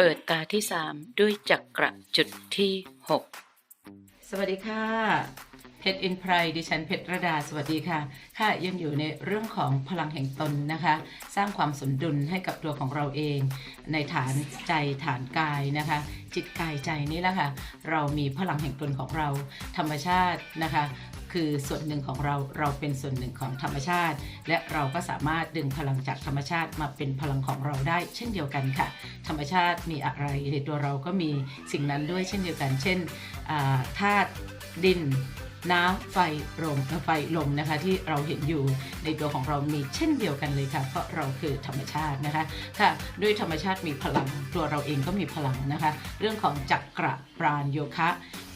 เปิดตาที่สามด้วยจักระจุดที่หก สวัสดีค่ะ เพชรอินไพรดิฉันเพชรระดา สวัสดีค่ะ ค่ะยังอยู่ในเรื่องของพลังแห่งตนนะคะ สร้างความสมดุลให้กับตัวของเราเอง ในฐานใจฐานกายนะคะ จิตกายใจนี่แหละค่ะ เรามีพลังแห่งตนของเรา ธรรมชาตินะคะคือส่วนหนึ่งของเราเราเป็นส่วนหนึ่งของธรรมชาติ และเราก็สามารถดึงพลังจากธรรมชาติมาเป็นพลังของเราได้ เช่นเดียวกันค่ะ ธรรมชาติมีอะไรในตัวเราก็มีสิ่งนั้นด้วยเช่นเดียวกัน เช่น ธาตุดินน้ำไฟลมไฟลมนะคะที่เราเห็นอยู่ในตัวของเรามีเช่นเดียวกันเลยค่ะ เพราะเราคือธรรมชาตินะคะค่ะด้วยธรรมชาติมีพลังตัวเราเองก็มีพลังนะคะ เรื่องของจักระปราณโยคะ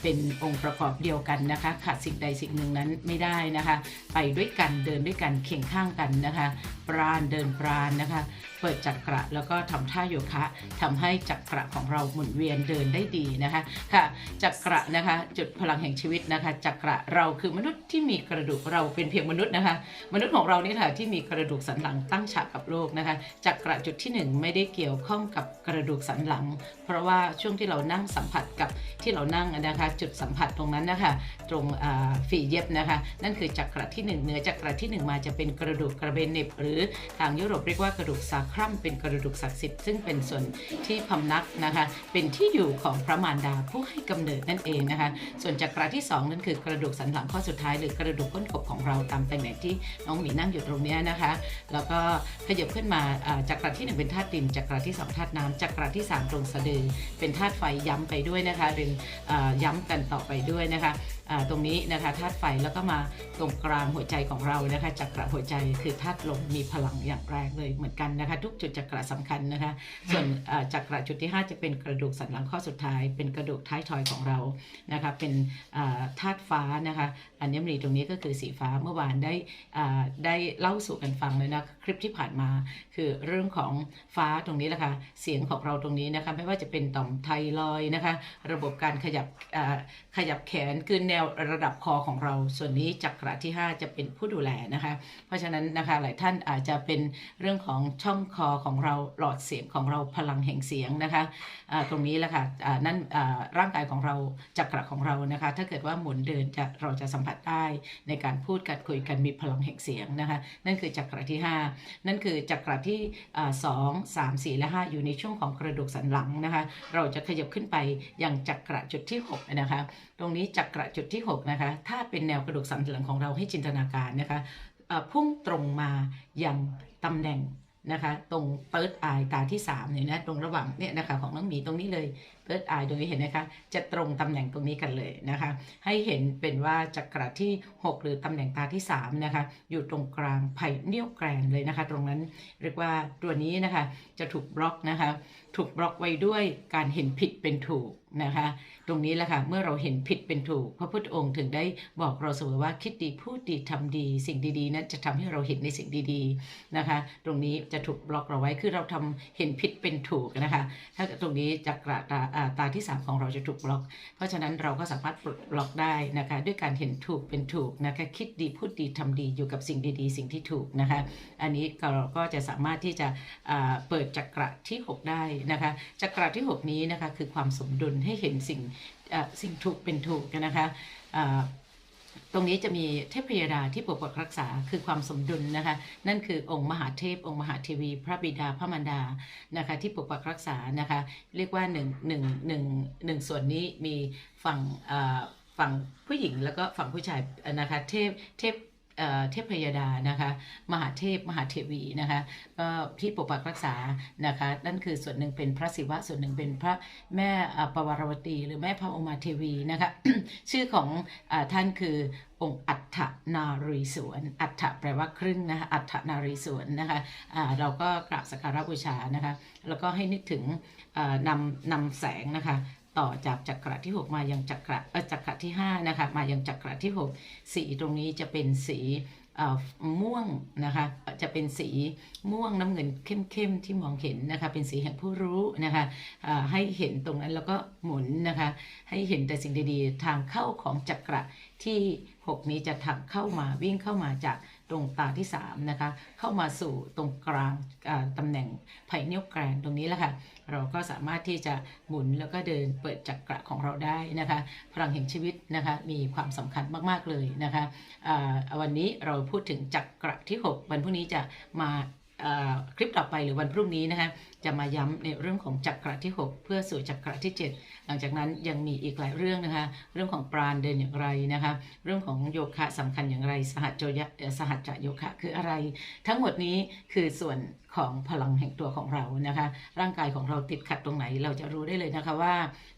เป็นองค์ประกอบเดียวกันนะคะขาดสิ่งใดสิ่งหนึ่งนั้นไม่ได้นะคะ ไปด้วยกันเดินด้วยกันเคียงข้างกันนะคะ ปราณเดินปราณนะคะ เปิดจักระแล้วก็ทำท่าโยคะทำให้จักระของเราหมุนเวียนเดินได้ดีนะคะค่ะจักระนะคะจุดพลังแห่งชีวิตนะคะจักระเราคือมนุษย์ที่มีกระดูกเราเป็นเพียงมนุษย์นะคะ มนุษย์ของเรานี่ค่ะที่มีกระดูกสันหลังตั้งฉากกับโลกนะคะจักระจุดที่หนึ่งไม่ได้เกี่ยวข้องกับกระดูกสันหลัง เพราะว่าช่วงที่เรานั่งสัมผัสกับที่เรานั่งนะคะจุดสัมผัสตรงนั้นนะคะตรงฝีเย็บนะคะ นั่นคือจักระที่หนึ่งเหนือจักระที่หนึ่งมาจะเป็นกระดูกกระเบนเน็บ หรือทางยุโรปเรียกว่ากระดูกซาครัมเป็นกระดูกศักดิ์สิทธิ์ซึ่งเป็นส่วนที่พำนักนะคะ เป็นที่อยู่ของพระมารดาผู้ให้กำเนิดนั่นเองนะคะ ส่วนจักระที่สองนั่นคือกระดูกสันหลังข้อสุดท้าย หรือกระดูกก้นกบของเราตามตำแหน่งที่น้องหมีนั่งอยู่ตรงเนี้ยนะคะ แล้วก็ขยับขึ้นมาจักระที่หนึ่งเป็นธาตุดินจักระที่สองธาตุน้ำจักระที่สามตรงสะดือเป็นธาตุไฟย้ำไปด้วยนะคะเป็นย้ำกันต่อไปด้วยนะคะตรงนี้นะคะธาตุไฟแล้วก็มาตรงกลางหัวใจของเรานะคะจักระหัวใจคือธาตุลมมีพลังอย่างแรงเลยเหมือนกันนะคะ ทุกจุดจักระสำคัญนะคะ ส่วนจักระจุดที่ 5 จะเป็นกระดูกสันหลังข้อสุดท้าย เป็นกระดูกท้ายทอยของเรานะคะเป็นธาตุฟ้านะคะอัญมณีตรงนี้ก็คือสีฟ้าเมื่อวานได้ได้เล่าสู่กันฟังเลยนะคลิปที่ผ่านมาคือเรื่องของฟ้าตรงนี้แหละค่ะเสียงของเราตรงนี้นะคะไม่ว่าจะเป็นต่อมไทรอยนะคะ ระบบการขยับขยับแขนคือแนวระดับคอของเรา ส่วนนี้จักระที่ 5 จะเป็นผู้ดูแลนะคะ เพราะฉะนั้นนะคะหลายท่านอาจจะเป็นเรื่องของช่องคอของเราหลอดเสียงของเราพลังแห่งเสียงนะคะอ่าตรงนี้แหละค่ะอ่านั่นร่างกายของเราจักระของเรานะคะ ถ้าเกิดว่าหมุนเดินจะเราจะสัมผัสได้ในการพูดการคุยกันมีพลังแห่งเสียงนะคะ นั่นคือจักระที่ 5 นั่นคือจักระที่สองสามสี่และ 5 อยู่ในช่วงของกระดูกสันหลังนะคะ เราจะขยับขึ้นไปยังจักระจุดที่6นะคะ ตรงนี้จักระจุดที่ 6 นะคะ ถ้าเป็นแนวกระดูกสันหลังของเราให้จินตนาการนะคะพุ่งตรงมาอย่างตำแหน่งนะคะ ตรงเปิดอายตาที่3เนี่ยนะตรงระหว่างเนี่ยนะคะของน้องหมีตรงนี้เลย เปิดอายตรงนี้เห็นนะคะจะตรงตำแหน่งตรงนี้กันเลยนะคะ ให้เห็นเป็นว่าจักระที่ 6 หรือตำแหน่งตาที่3นะคะอยู่ตรงกลางไผ่เนียวแกรนเลยนะคะ ตรงนั้นเรียกว่าตัวนี้นะคะจะถูกบล็อกนะคะ ถูกบล็อกไว้ด้วยการเห็นผิดเป็นถูกนะคะ ตรงนี้แหละค่ะเมื่อเราเห็นผิดเป็นถูก พระพุทธองค์ถึงได้บอกเราเสมอว่าคิดดีพูดดีทำดี สิ่งดีๆนั้นจะทำให้เราเห็นในสิ่งดีๆนะคะ ตรงนี้จะถูกบล็อกเราไว้คือเราทำเห็นผิดเป็นถูกนะคะ ถ้าตรงนี้จักระตาตาที่ 3 ของเราจะถูกบล็อก เพราะฉะนั้นเราก็สามารถปลดบล็อกได้นะคะ ด้วยการเห็นถูกเป็นถูกนะคะคิดดีพูดดีทำดีอยู่กับสิ่งดีๆ สิ่งที่ถูกนะคะ อันนี้เราก็จะสามารถที่จะเปิดจักระที่ 6 ได้นะคะจักระที่ 6 นี้นะคะคือความสมดุลให้เห็นสิ่งสิ่งถูกเป็นถูกนะคะ ตรงนี้จะมีเทพยดาที่ปกปักรักษาคือความสมดุลนะคะ นั่นคือองค์มหาเทพ องค์มหาเทวี พระบิดาพระมารดานะคะที่ปกปักรักษานะคะ เรียกว่าหนึ่งหนึ่งหนึ่งหนึ่งส่วนนี้มีฝั่งฝั่งผู้หญิงแล้วก็ฝั่งผู้ชายนะคะเทพเทพ เทพยดานะคะมหาเทพมหาเทวีนะคะก็ที่ปกปักรักษานะคะนั่นคือส่วนหนึ่งเป็นพระศิวะส่วนหนึ่งเป็นพระแม่อ่าปวารวตี หรือแม่พระอุมาเทวีนะคะชื่อของอท่านคือองค์อัฏฐนารีสวน อัฏฐแปลว่าครึ่งนะคะอัฏฐนารีสวนนะคะอ่าเราก็กราบสักการะบูชานะคะแล้วก็ให้นึกถึงนำนำแสงนะคะ ต่อจากจักระที่ 6 มายังจักระเออจักระที่5นะคะมายังจักระที่ 6 สีตรงนี้จะเป็นสีเอ่อม่วงนะคะจะเป็นสีม่วงน้ำเงินเข้มๆที่มองเห็นนะคะเป็นสีแห่งผู้รู้นะคะอ่าให้เห็นตรงนั้นแล้วก็หมุนนะคะให้เห็นแต่สิ่งดีๆ ทางเข้าของจักระที่ 6 นี้จะทางเข้ามาวิ่งเข้ามาจาก ตรงตาที่3นะคะเข้ามาสู่ตรงกลางตำแหน่งไผ่นิ้วแกรนตรงนี้แหละค่ะเราก็สามารถที่จะหมุนแล้วก็เดินเปิดจักระของเราได้นะคะ พลังแห่งชีวิตนะคะมีความสำคัญมาก ๆ เลยนะคะอ่าวันนี้เราพูดถึงจักระที่ 6 วันพรุ่งนี้จะมา คลิปต่อไปหรือวันพรุ่งนี้นะคะจะมาย้ำในเรื่องของจักระที่ 6 เพื่อสู่จักระที่ 7 หลังจากนั้นยังมีอีกหลายเรื่องนะคะเรื่องของปราณเดินอย่างไรนะคะเรื่องของโยคะสำคัญอย่างไร สหัจโยสหัจจะโยคะคืออะไร ทั้งหมดนี้คือส่วนของพลังแห่งตัวของเรานะคะ ร่างกายของเราติดขัดตรงไหน เราจะรู้ได้เลยนะคะว่า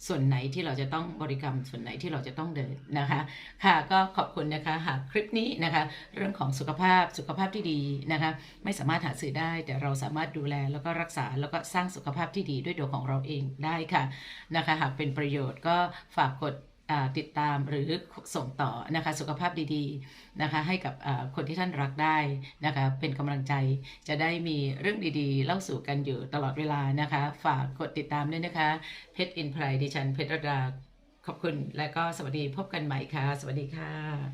ส่วนไหนที่เราจะต้องบริกรรมส่วนไหนที่เราจะต้องเดินนะคะ ค่ะก็ขอบคุณนะคะหากคลิปนี้นะคะ เรื่องของสุขภาพสุขภาพที่ดีนะคะ ไม่สามารถหาซื้อได้ แต่เราสามารถดูแลแล้วก็รักษาแล้วก็สร้างสุขภาพที่ดีด้วยตัวของเราเองได้ค่ะนะคะ หากเป็นประโยชน์ก็ฝากกด ติดตามหรือส่งต่อนะคะสุขภาพดีๆนะคะให้กับคนที่ท่านรักได้นะคะเป็นกำลังใจจะได้มีเรื่องดีๆ เล่าสู่กันอยู่ตลอดเวลานะคะฝากกดติดตามด้วยนะคะเพชรอินไพรดิฉันเพชรรดาขอบคุณและก็สวัสดีพบกันใหม่ค่ะ สวัสดีค่ะ